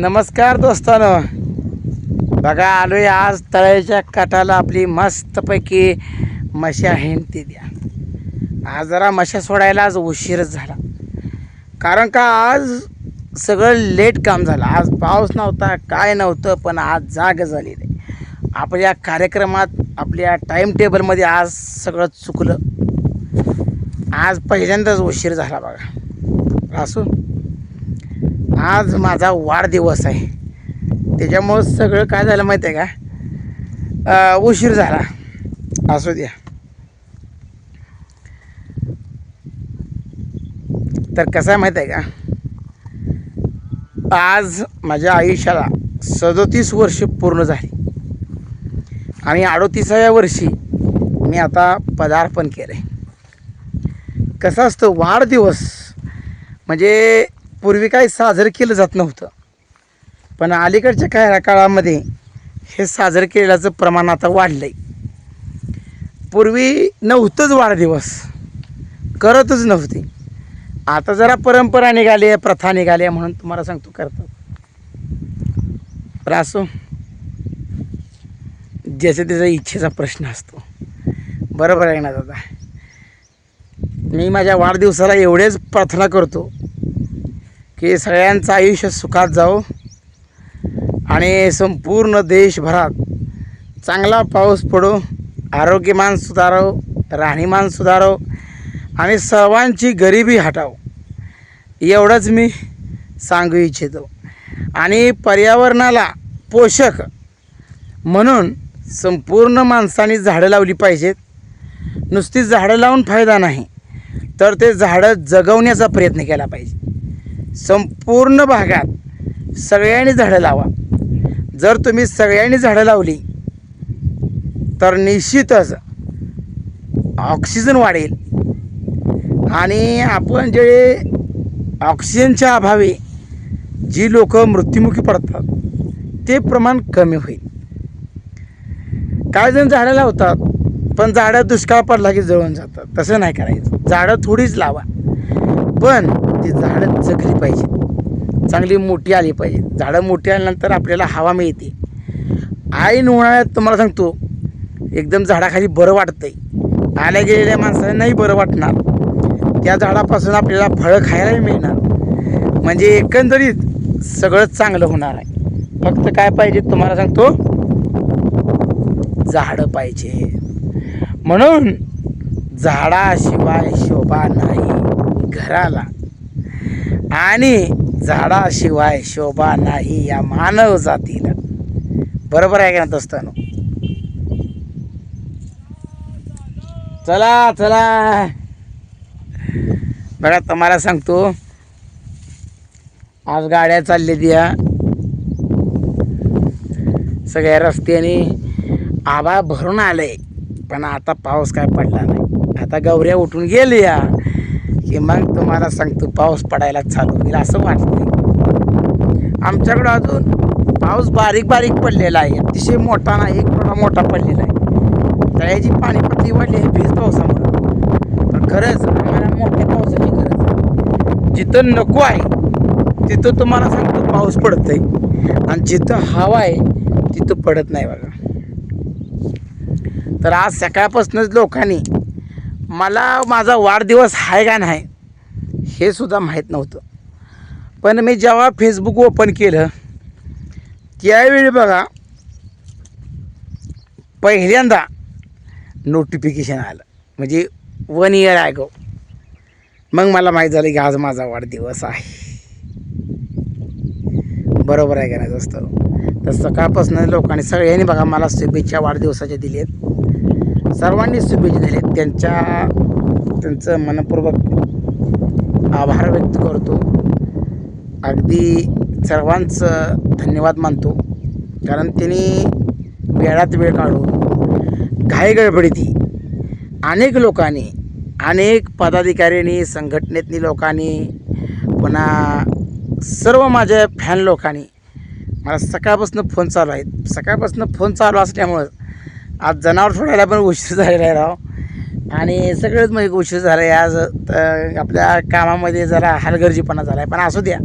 नमस्कार दोस्तानो. बघा आलोय आज तळ्याच्या काठाला आपली मस्तपैकी मशा हिंडती द्या. आज जरा मशा सोडायला आज उशीरच झाला. कारण का आज सगळं लेट काम झालं. आज पाऊस नव्हता काय नव्हतं पण आज जाग झाली नाही आपल्या कार्यक्रमात आपल्या टाईम टेबलमध्ये आज सगळं चुकलं. आज पहिल्यांदाच उशीर झाला बघा. असू आज माझा वाढदिवस आहे. त्याच्यामुळं सगळं काय झालं माहिती आहे का उशीर झाला. असू द्या. तर कसं आहे माहीत आहे का? आज माझ्या आयुष्याला सदोतीस वर्ष पूर्ण झाली. आणि अडोतीसाव्या वर्षी मी आता पदार्पण केलं आहे कसं असतं वाढदिवस म्हणजे पूर्वी काही साजरं केलं जात नव्हतं. पण अलीकडच्या काय काळामध्ये हे साजरं केल्याचं प्रमाण आता वाढलं आहे पूर्वी नव्हतंच वाढदिवस. करतच नव्हते. आता जरा परंपरा निघाली प्रथा निघाली म्हणून तुम्हाला सांगतो करतात. तर असो ज्याच्या त्याचा इच्छेचा प्रश्न असतो. बरोबर आहे ना दादा? मी माझ्या वाढदिवसाला एवढेच प्रार्थना करतो. की सगळ्यांचं आयुष्य सुखात जावो आणि संपूर्ण देशभरात चांगला पाऊस पडो आरोग्यमान सुधारो राहणीमान सुधारो आणि सर्वांची गरिबी हटाव. एवढंच मी सांगू इच्छितो. आणि पर्यावरणाला पोषक म्हणून संपूर्ण माणसाने झाडं लावली पाहिजेत. नुसती झाडं लावून फायदा नाही तर ते झाडं जगवण्याचा प्रयत्न केला पाहिजे. संपूर्ण भागात सगळ्यांनी झाडं लावा. जर तुम्ही सगळ्यांनी झाडं लावली तर निश्चितच ऑक्सिजन वाढेल. आणि आपण जे ऑक्सिजनच्या अभावी जी लोक मृत्युमुखी पडतात ते प्रमाण कमी होईल. काही जण झाडं लावतात पण झाडं दुष्काळ पडला की जळून जातात. तसं नाही करायचं. झाडं थोडीच लावा. पण ती झाडं जगली पाहिजे चांगली मोठी आली पाहिजे झाडं मोठी आल्यानंतर आपल्याला हवा मिळते. आईन उन्हाळ्यात तुम्हाला सांगतो एकदम झाडाखाली बरं वाटतंय. आल्या गेलेल्या माणसांनाही नाही बरं वाटणार. त्या झाडापासून आपल्याला फळं खायलाही मिळणार. म्हणजे एकंदरीत सगळं चांगलं होणार आहे. फक्त काय पाहिजे तुम्हाला सांगतो? झाडं पाहिजे. म्हणून झाडाशिवाय शोभा नाही. घराला आणि झाडाशिवाय शोभा नाही या मानव जातीला. बरोबर आहे का ना दोस्तानो? चला चला. बघा तुम्हाला सांगतो. आज गाड्या चालल्या द्या सगळ्या रस्त्याने आभाळ भरून आलंय. पण आता पाऊस काय पडला नाही. आता गौऱ्या उठून गेल्या. की मग तुम्हाला सांगतो पाऊस पडायला चालू होईल असं वाटतंय. आमच्याकडं अजून पाऊस बारीक बारीक पडलेला आहे. अतिशय मोठा नाही एक थोडा मोठा पडलेला आहे. तळ्याची पाणी पातळी वाढली आहे भीज पावसामुळं. पण खरंच आम्हाला मोठ्या पावसाची गरज आहे. जिथं नको आहे तिथं तुम्हाला सांगतो पाऊस पडतंय. आणि जिथं हवा आहे तिथं पडत नाही बघा. तर आज सकाळपासूनच लोकांनी मला माझा वाढदिवस आहे का नाही हे सुद्धा माहीत नव्हतं. पण मी जेव्हा फेसबुक ओपन केलं त्यावेळी बघा पहिल्यांदा नोटिफिकेशन आलं. म्हणजे वन इयर ॲगो मग मला माहीत झालं की आज माझा वाढदिवस आहे. बरोबर आहे का नाही दोस्त? तर सकाळपासून लोकांनी सगळ्यांनी बघा मला शुभेच्छा वाढदिवसाच्या दिली आहेत सर्वांनी शुभेच्छा दिल्या आहेत. त्यांच्या त्यांचं मनपूर्वक आभार व्यक्त करतो. अगदी सर्वांचं धन्यवाद मानतो. कारण त्यांनी वेळात वेळ काढून घाई गडबडीती. अनेक लोकांनी अनेक पदाधिकाऱ्यांनी संघटनेतनी लोकांनी पुन्हा सर्व माझ्या फॅन लोकांनी मला सकाळपासून फोन चालू आहेत. सकाळपासून फोन चालू असल्यामुळं आज जनावर सोडायला पण उशीर झालेला आहे राव. आणि सगळंच मग उशीर झाला आहे आज तर आपल्या कामामध्ये जरा हलगर्जीपणा झाला आहे पण असू द्या.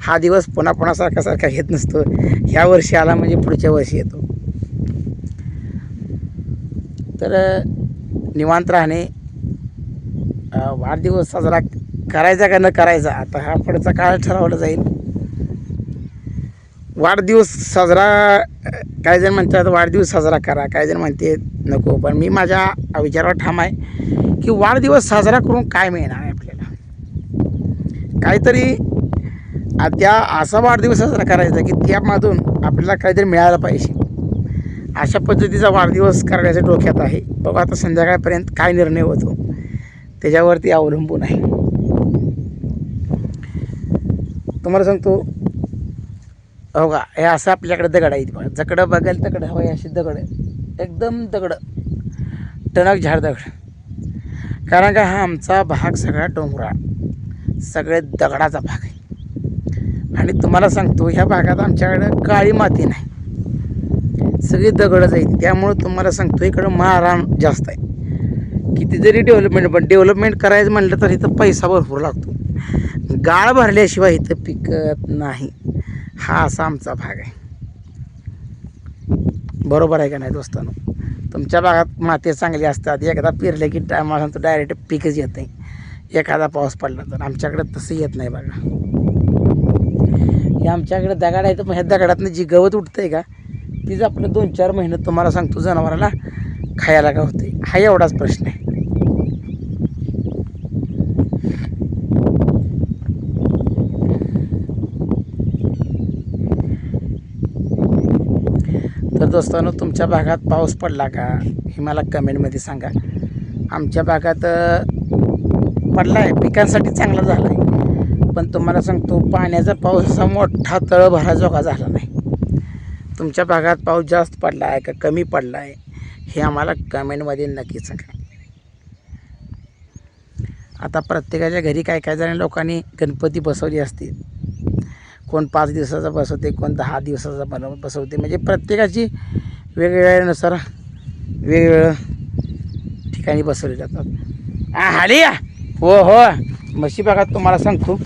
हा दिवस पुन्हा पुन्हा सारखा सारखा नसतो. ह्या वर्षी आला म्हणजे पुढच्या वर्षी येतो. तर निवांत राहणे वाढदिवस साजरा करायचा का न करायचा आता हा पुढचा काळ ठरवला जाईल. वाढदिवस साजरा काही जण म्हणतात वाढदिवस साजरा करा काही जण म्हणते नको पण मी माझ्या विचारावर ठाम आहे की वाढदिवस साजरा करून काय मिळणार आहे आपल्याला? काहीतरी त्या असा वाढदिवस साजरा करायचा की त्यामधून आपल्याला काहीतरी मिळालं पाहिजे. अशा पद्धतीचा वाढदिवस करण्याच्या डोक्यात आहे. बघा आता संध्याकाळपर्यंत काय निर्णय होतो. त्याच्यावरती अवलंबून आहे. तुम्हाला सांगतो हो का हे असं आपल्याकडे दगड आहे बघा. जकडं बघायला तकडं हवं अशी दगड. आहे एकदम दगड. टणक झाड दगड. कारण का हा आमचा भाग सगळा डोंगराळ. सगळे दगडाचा भाग आहे. आणि तुम्हाला सांगतो ह्या भागात आमच्याकडं काळी माती नाही. सगळी दगडच आहे त्यामुळं तुम्हाला सांगतो इकडं मारान जास्त आहे. किती जरी डेव्हलपमेंट पण डेव्हलपमेंट करायचं म्हटलं तर इथं पैसा भरपूर लागतो. गाळ भरल्याशिवाय इथं पिकत नाही. हा असा आमचा भाग आहे. बरोबर आहे का नाही दोस्तांनो? तुमच्या भागात माती चांगली असतात एकदा पेरले की टायमा सांगतो डायरेक्ट पीकच येत नाही. एखादा पाऊस पडला तर आमच्याकडे तसं येत नाही बघा. हे आमच्याकडे दगड आहे तर मग ह्या दगडातनं जी गवत उठतंय का तीच आपलं दोन चार महिने तुम्हाला सांगतो जनावराला खायला का होते हा एवढाच प्रश्न आहे तर दोस्तांनो तुमच्या भागात पाऊस पडला का? हे मला कमेंटमध्ये सांगा. आमच्या भागात पडला आहे पिकांसाठी चांगला झाला आहे पण तुम्हाला सांगतो पाण्याचा पाऊस असा मोठा तळभराजोगा झाला नाही. तुमच्या भागात पाऊस जास्त पडला आहे का कमी पडला आहे हे आम्हाला कमेंटमध्ये नक्की सांगा. आता प्रत्येकाच्या घरी काय काय जण लोकांनी गणपती बसवली असतील. कोण पाच दिवसाचा बसवते कोण दहा दिवसाचा बनव बसवते म्हणजे प्रत्येकाची वेगवेगळ्यानुसार वेगवेगळं ठिकाणी बसवले जातात. आ हाली या. हो हो. म्हशी बघा तुम्हाला सांगतो.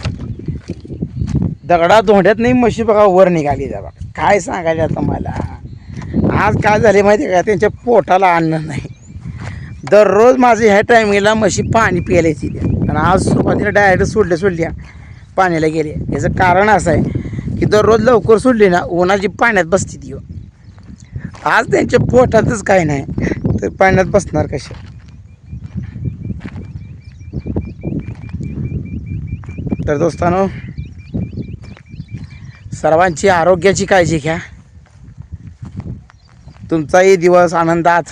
दगडा धोंड्यात नाही म्हशी बघा वर निघाली जा बघा. काय सांगायला तुम्हाला आज काय झाले माहिती आहे का? त्यांच्या पोटाला अन्न नाही. दररोज माझे ह्या टायमिंगला म्हशी पाणी प्यायला येते. आणि आज सुरुवातीला डायरेक्ट सोडल्या सोडल्या. पाण्याला गेले. याचं कारण असं आहे की दररोज लवकर सोडली ना उन्हाची पाण्यात बसते ती हो. आज त्यांच्या पोटातच काय नाही तर पाण्यात बसणार कसे तर दोस्तानो सर्वांची आरोग्याची काळजी घ्या. तुमचाही दिवस आनंदात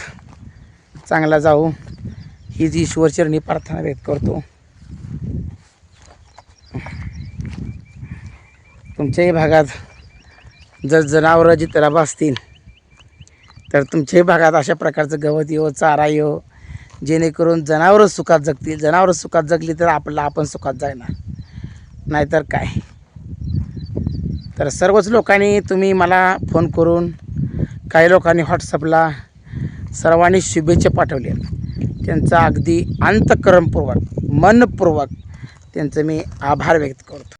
चांगला जाऊ. हीच ईश्वरचरणी प्रार्थना व्यक्त करतो. तुमच्याही भागात जर जनावरं जित्राबा असतील तर तुमच्याही भागात अशा प्रकारचं गवत येऊ चारा येऊ जेणेकरून जनावरं सुखात जगतील. जनावरं सुखात जगली तर आपल्याला आपण सुखात जाणार नाहीतर काय? तर सर्वच लोकांनी तुम्ही मला फोन करून काही लोकांनी व्हॉट्सअपला सर्वांनी शुभेच्छा पाठवल्या त्यांचा अगदी अंतकरणपूर्वक मनपूर्वक त्यांचं मी आभार व्यक्त करतो.